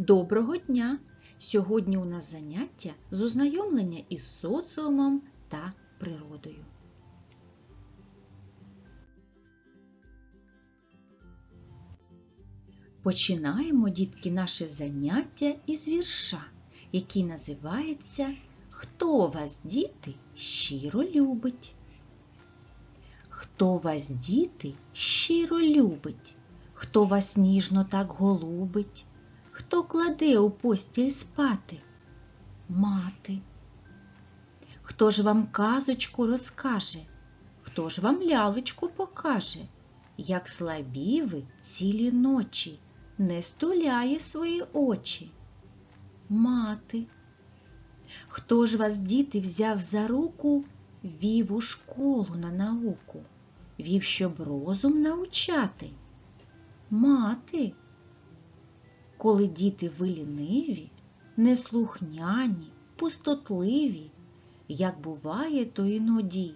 Доброго дня! Сьогодні у нас заняття з ознайомлення із соціумом та природою. Починаємо, дітки, наше заняття із вірша, який називається Хто вас, діти, щиро любить? Хто вас, діти, щиро любить? Хто вас ніжно так голубить? Хто кладе у постіль спати? Мати. Хто ж вам казочку розкаже? Хто ж вам лялечку покаже? Як слабі ви цілі ночі не стуляє свої очі? Мати. Хто ж вас, діти, взяв за руку, вів у школу на науку, вів, щоб розум навчати? Мати. Коли діти ви ліниві, неслухняні, пустотливі, як буває, то іноді,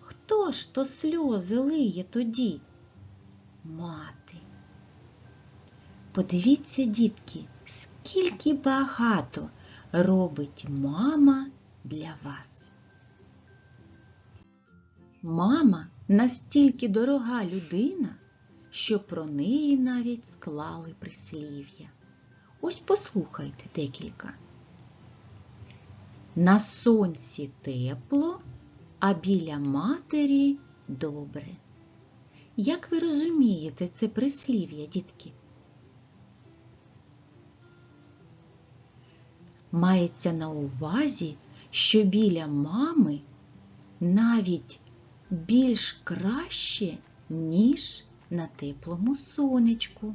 хто ж то сльози лиє тоді? Мати. Подивіться, дітки, скільки багато робить мама для вас. Мама настільки дорога людина, що про неї навіть склали прислів'я. Ось послухайте декілька. На сонці тепло, а біля матері добре. Як ви розумієте це прислів'я, дітки? Мається на увазі, що біля мами навіть більш краще, ніж на теплому сонечку.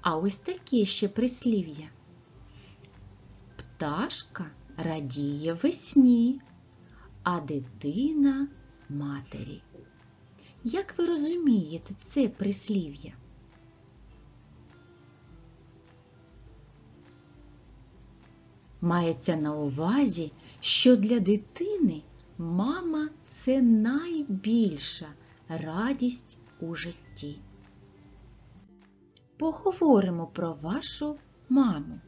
А ось таке ще прислів'я. Пташка радіє весні, а дитина матері. Як ви розумієте це прислів'я? Мається на увазі, що для дитини мама це найбільша радість у житті. Поговоримо про вашу маму.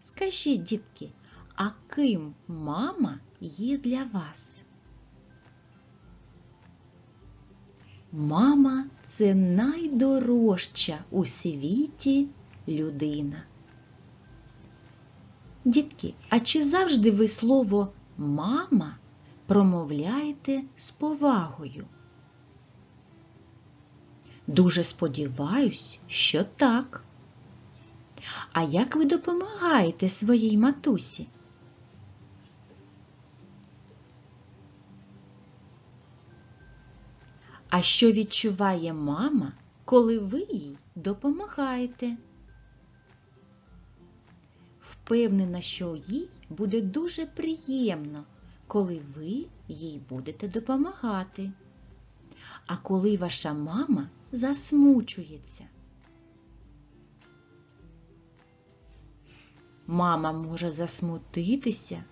Скажіть, дітки, а ким мама є для вас? Мама це найдорожча у світі людина. Дітки, а чи завжди ви слово мама промовляєте з повагою? Дуже сподіваюсь, що так. А як ви допомагаєте своїй матусі? А що відчуває мама, коли ви їй допомагаєте? Впевнена, що їй буде дуже приємно, коли ви їй будете допомагати. А коли ваша мама засмучується. Мама може засмутитися,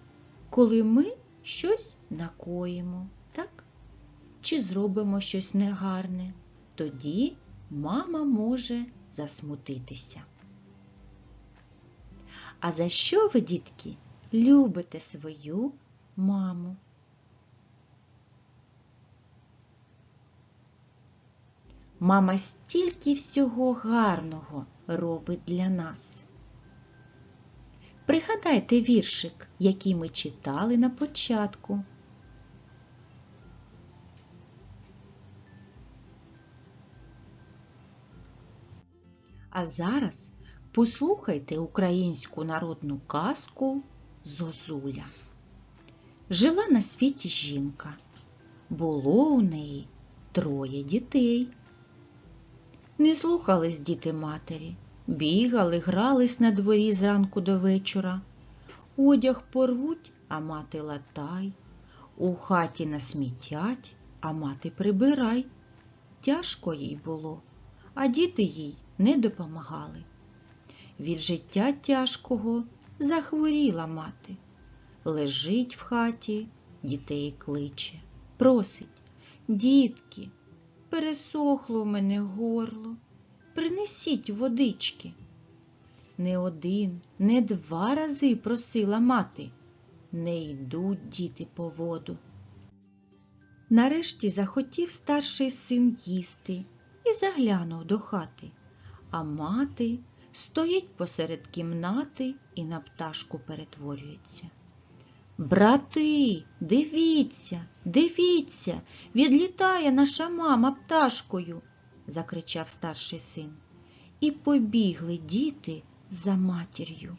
коли ми щось накоїмо, так? Чи зробимо щось негарне. Тоді мама може засмутитися. А за що ви, дітки, любите свою маму? Мама стільки всього гарного робить для нас. Пригадайте віршик, який ми читали на початку. А зараз послухайте українську народну казку Зозуля. Жила на світі жінка. Було у неї троє дітей. Не слухались діти матері, бігали, грались на дворі зранку до вечора. Одяг порвуть, а мати латай, у хаті насмітять, а мати прибирай. Тяжко їй було, а діти їй не допомагали. Від життя тяжкого захворіла мати. Лежить в хаті, дітей кличе, просить Дітки, пересохло в мене горло, принесіть водички. не один, не два рази просила мати. Не йдуть діти по воду. Нарешті захотів старший син їсти і заглянув до хати, а мати стоїть посеред кімнати і на пташку перетворюється. Брати, дивіться, дивіться, відлітає наша мама пташкою, закричав старший син. І побігли діти за матір'ю.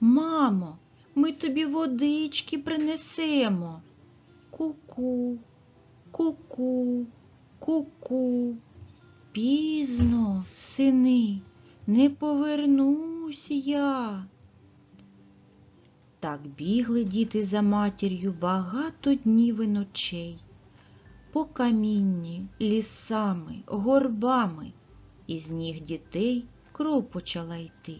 Мамо, ми тобі водички принесемо. Ку-ку, ку-ку, ку-ку. Пізно, сини, не повернусь я. Так бігли діти за матір'ю багато днів і ночей, по камінні, лісами, горбами, і з ніг дітей кров почала йти.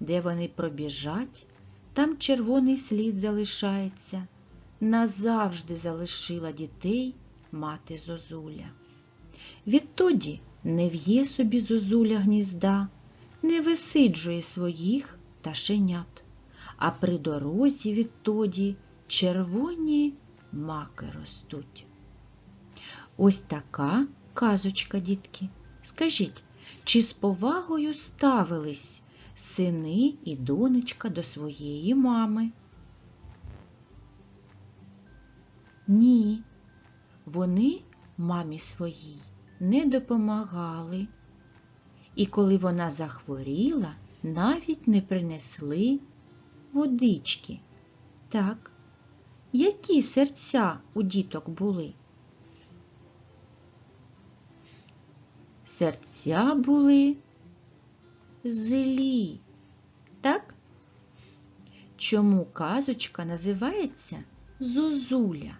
Де вони пробіжать, там червоний слід залишається. Назавжди залишила дітей мати Зозуля. Відтоді не в'є собі Зозуля гнізда, не висиджує своїх пташенят, а при дорозі відтоді червоні маки ростуть. Ось така казочка, дітки. Скажіть, чи з повагою ставились сини і донечка до своєї мами? Ні, вони мамі своїй не допомагали. І коли вона захворіла, навіть не принесли водички. Так, які серця у діток були? Серця були злі. Так? Чому казочка називається Зозуля?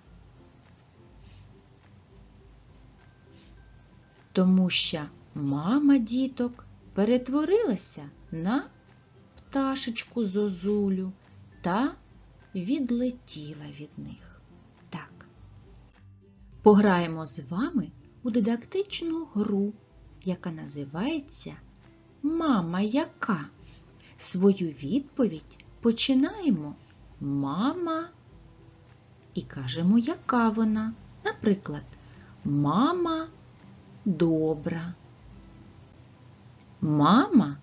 Тому що мама діток перетворилася на пташечку Зозулю та відлетіла від них. Так. Пограємо з вами у дидактичну гру, яка називається Мама яка? Свою відповідь починаємо мама і кажемо, яка вона. Наприклад, мама добра. Мама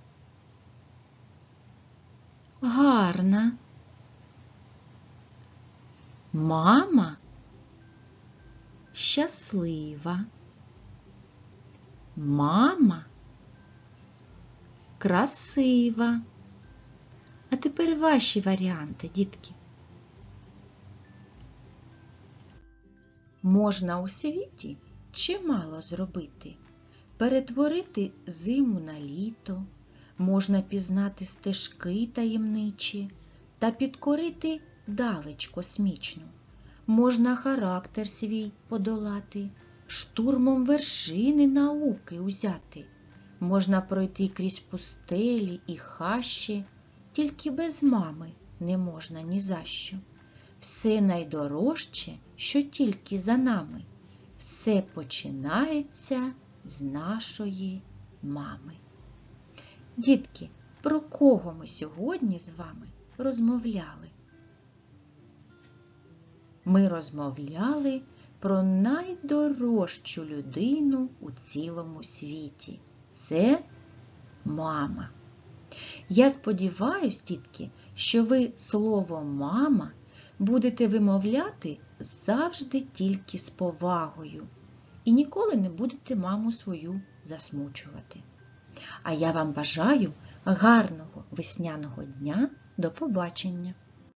гарна. Мама щаслива. Мама красива. А тепер ваші варіанти, дітки. Можна у світі чимало зробити. Перетворити зиму на літо, можна пізнати стежки таємничі та підкорити далеч космічну. Можна характер свій подолати, штурмом вершини науки узяти. Можна пройти крізь пустелі і хащі, тільки без мами не можна ні за що. Все найдорожче, що тільки за нами, все починається з нашої мами. Дітки, про кого ми сьогодні з вами розмовляли? Ми розмовляли про найдорожчу людину у цілому світі. Це мама. Я сподіваюсь, дітки, що ви слово мама будете вимовляти завжди тільки з повагою і ніколи не будете маму свою засмучувати. А я вам бажаю гарного весняного дня. До побачення!